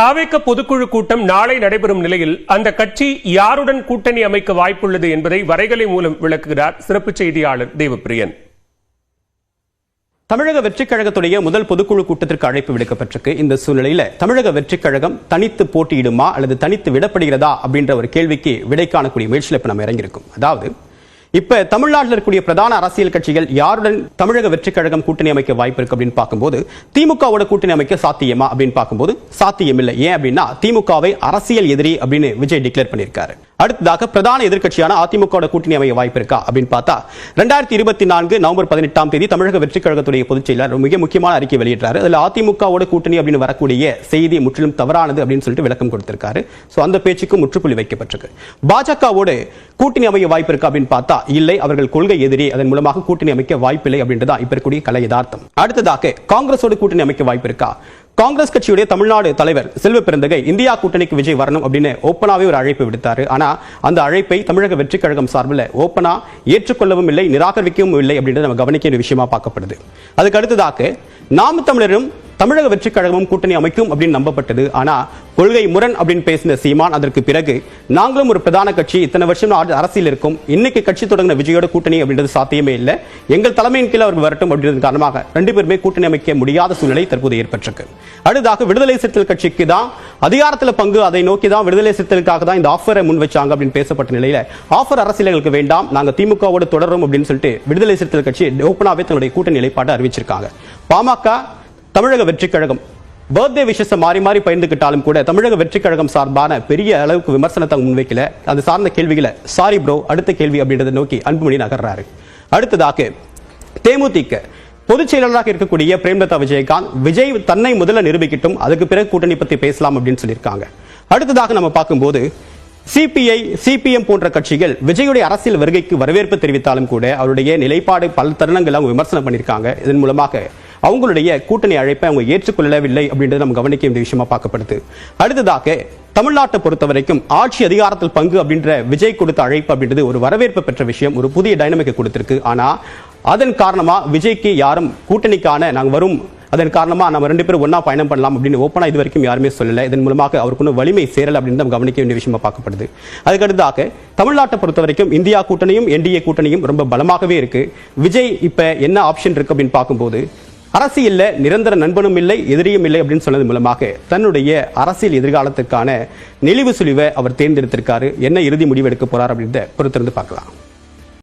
தாவேக்க பொதுக்குழு கூட்டம் நாளை நடைபெறும் நிலையில் அந்த கட்சி யாருடன் கூட்டணி அமைக்க வாய்ப்புள்ளது என்பதை வரைகலை மூலம் விளக்குகிறார் சிறப்பு செய்தியாளர் தேவப்பிரியன். தமிழக வெற்றிக் கழகத்துடைய முதல் பொதுக்குழு கூட்டத்திற்கு அழைப்பு விடுக்கப்பட்டிருக்கு. இந்த சூழ்நிலையில தமிழக வெற்றிக் கழகம் தனித்து போட்டியிடுமா அல்லது தனித்து விடப்படுகிறதா அப்படின்ற ஒரு கேள்விக்கு விடை காணக்கூடிய முயற்சியில் இப்ப நம்ம இறங்கியிருக்கும். அதாவது இப்ப தமிழ்நாட்டில் இருக்கக்கூடிய பிரதான அரசியல் கட்சிகள் யாருடன் தமிழக வெற்றி கழகம் கூட்டணி அமைக்க வாய்ப்பு இருக்கு அப்படின்னு பார்க்கும்போது திமுகவோட கூட்டணி அமைக்க சாத்தியமா அப்படின்னு பார்க்கும்போது சாத்தியம் இல்லை ஏன் அப்படின்னா திமுகவை அரசியல் எதிரி அப்படின்னு விஜய் டிக்ளேர் பண்ணியிருக்காரு. அடுத்ததாக பிரதான எதிர்க்கட்சியான அதிமுக கூட்டணி அமைய வாய்ப்பு இருக்கா அப்படின்னு பார்த்தா ரெண்டாயிரத்தி இருபத்தி நான்கு நவம்பர் பதினெட்டாம் தேதி தமிழக வெற்றிக் கழகத்துடைய பொதுச் செயலாளர் மிக முக்கியமான அறிக்கை வெளியிட்டாரு அதுல அதிமுகவோட கூட்டணி அப்படின்னு வரக்கூடிய செய்தி முற்றிலும் தவறானது அப்படின்னு சொல்லிட்டு விளக்கம் கொடுத்திருக்காரு. சோ அந்த பேச்சுக்கு முற்றுப்புள்ளி வைக்கப்பட்டிருக்கு. பாஜகவோடு கூட்டணி அமைய வாய்ப்பு இருக்கா அப்படின்னு பார்த்தா இல்லை அவர்கள் கொள்கை எதிரி அதன் மூலமாக கூட்டணி அமைக்க வாய்ப்பில்லை அப்படின்றதா இப்ப இருக்கக்கூடிய கலை யதார்த்தம். அடுத்ததாக காங்கிரஸோட கூட்டணி அமைக்க வாய்ப்பு இருக்கா காங்கிரஸ் கட்சியுடைய தமிழ்நாடு தலைவர் செல்வ பிறந்தகை இந்தியா கூட்டணிக்கு விஜய் வரணும் அப்படின்னு ஓப்பனாவே ஒரு அழைப்பு விடுத்தாரு. ஆனா அந்த அழைப்பை தமிழக வெற்றிக் கழகம் சார்பில் ஓப்பனா ஏற்றுக்கொள்ளவும் இல்லை நிராகரிக்கவும் இல்லை அப்படின்றது நம்ம கவனிக்க வேண்டிய விஷயமா பார்க்கப்படுது. அதுக்கு அடுத்ததாக நாம் தமிழரும் தமிழக வெற்றிக் கழகமும் கூட்டணி அமைக்கும் அப்படின்னு நம்பப்பட்டது. ஆனா கொள்கை முரண் அப்படின்னு பேசின சீமான் அதற்கு பிறகு நாங்களும் ஒரு பிரதான கட்சி இத்தனை வருஷம் அரசியல் இருக்கும். இன்னைக்கு கட்சி தொடங்கின விஜயோட கூட்டணி அப்படின்றது சாத்தியமே இல்லை. எங்கள் தலைமையின் கீழ் அவர்கள் வரட்டும் அப்படின்றது காரணமாக ரெண்டு பேருமே கூட்டணி அமைக்க முடியாத சூழ்நிலை தற்போது ஏற்பட்டிருக்கு. அடுத்ததாக விடுதலை சிறுத்தைகள் கட்சிக்கு தான் அதிகாரத்தில் பங்கு அதை நோக்கி தான் விடுதலை சிறுத்தைகளுக்காக தான் இந்த ஆஃபரை முன் வச்சாங்க அப்படின்னு பேசப்பட்ட நிலையில ஆஃபர் அரசியல் வேண்டாம் நாங்க திமுகவோடு தொடரும் அப்படின்னு சொல்லிட்டு விடுதலை சிறுத்தைகள் கட்சி ஓப்பனாவே தன்னுடைய கூட்டணி நிலைப்பாட்டை அறிவிச்சிருக்காங்க. பாமக தமிழக வெற்றிக் கழகம். பர்த்டே விஷஸை மாறி மாறி பகிர்ந்துக்கிட்டாலும் கூட தமிழக வெற்றிக் கழகம் சார்பான பெரிய அளவுக்கு விமர்சனத்தை முன்வைக்கல. அது சார்ந்த கேள்விகளை சாரி ப்ரோ அடுத்த கேள்வி அப்படின்றத நோக்கி அன்புமணி நகர்றாரு. அடுத்ததாக தேமுதிக பொதுச் செயலாளராக இருக்கக்கூடிய பிரேம்லதா விஜயகாந்த் விஜய் தன்னை முதல்ல நிரூபிக்கட்டும் அதுக்கு பிறகு கூட்டணி பத்தி பேசலாம் அப்படின்னு சொல்லியிருக்காங்க. அடுத்ததாக நம்ம பார்க்கும்போது சிபிஐ சிபிஎம் போன்ற கட்சிகள் விஜயுடைய அரசியல் வருகைக்கு வரவேற்பு தெரிவித்தாலும் கூட அவருடைய நிலைப்பாடு பல தருணங்கள் அவங்க விமர்சனம் பண்ணியிருக்காங்க. இதன் மூலமாக அவங்களுடைய கூட்டணி அழைப்பை அவங்க ஏற்றுக்கொள்ளவில்லை அப்படின்றது நம்ம கவனிக்க வேண்டிய விஷயமா பார்க்கப்படுது. அடுத்ததாக தமிழ்நாட்டை பொறுத்த வரைக்கும் ஆட்சி அதிகாரத்தில் பங்கு அப்படின்ற விஜய் கொடுத்த அழைப்பு அப்படின்றது ஒரு வரவேற்பு பெற்ற விஷயம் ஒரு புதிய டைனமிக்கை கொடுத்திருக்கு. ஆனா அதன் காரணமா விஜய்க்கு யாரும் கூட்டணிக்கான நாங்கள் வரும் அதன் காரணமா நம்ம ரெண்டு பேரும் ஒன்றா பயணம் பண்ணலாம் அப்படின்னு ஓப்பனா இது வரைக்கும் யாருமே சொல்லல. இதன் மூலமாக அவருக்கு ஒன்றும் வலிமை சேரல அப்படின்னு நம்ம கவனிக்க வேண்டிய விஷயமா பார்க்கப்படுது. அதுக்கடுத்தாக தமிழ்நாட்டை பொறுத்த வரைக்கும் இந்தியா கூட்டணியும் என்டிஏ கூட்டணியும் ரொம்ப பலமாகவே இருக்கு. விஜய் இப்ப என்ன ஆப்ஷன் இருக்கு அப்படின்னு பார்க்கும்போது அரசியலில் நிரந்தர நண்பனும் இல்லை எதிரியும் இல்லை அப்படின்னு சொன்னது மூலமாக தன்னுடைய அரசியல் எதிர்காலத்திற்கான நெளிவு சுழிவை அவர் தேர்ந்தெடுத்திருக்காரு. என்ன இறுதி முடிவு எடுக்க போறார் அப்படின்றத பொறுத்திருந்து பார்க்கலாம்.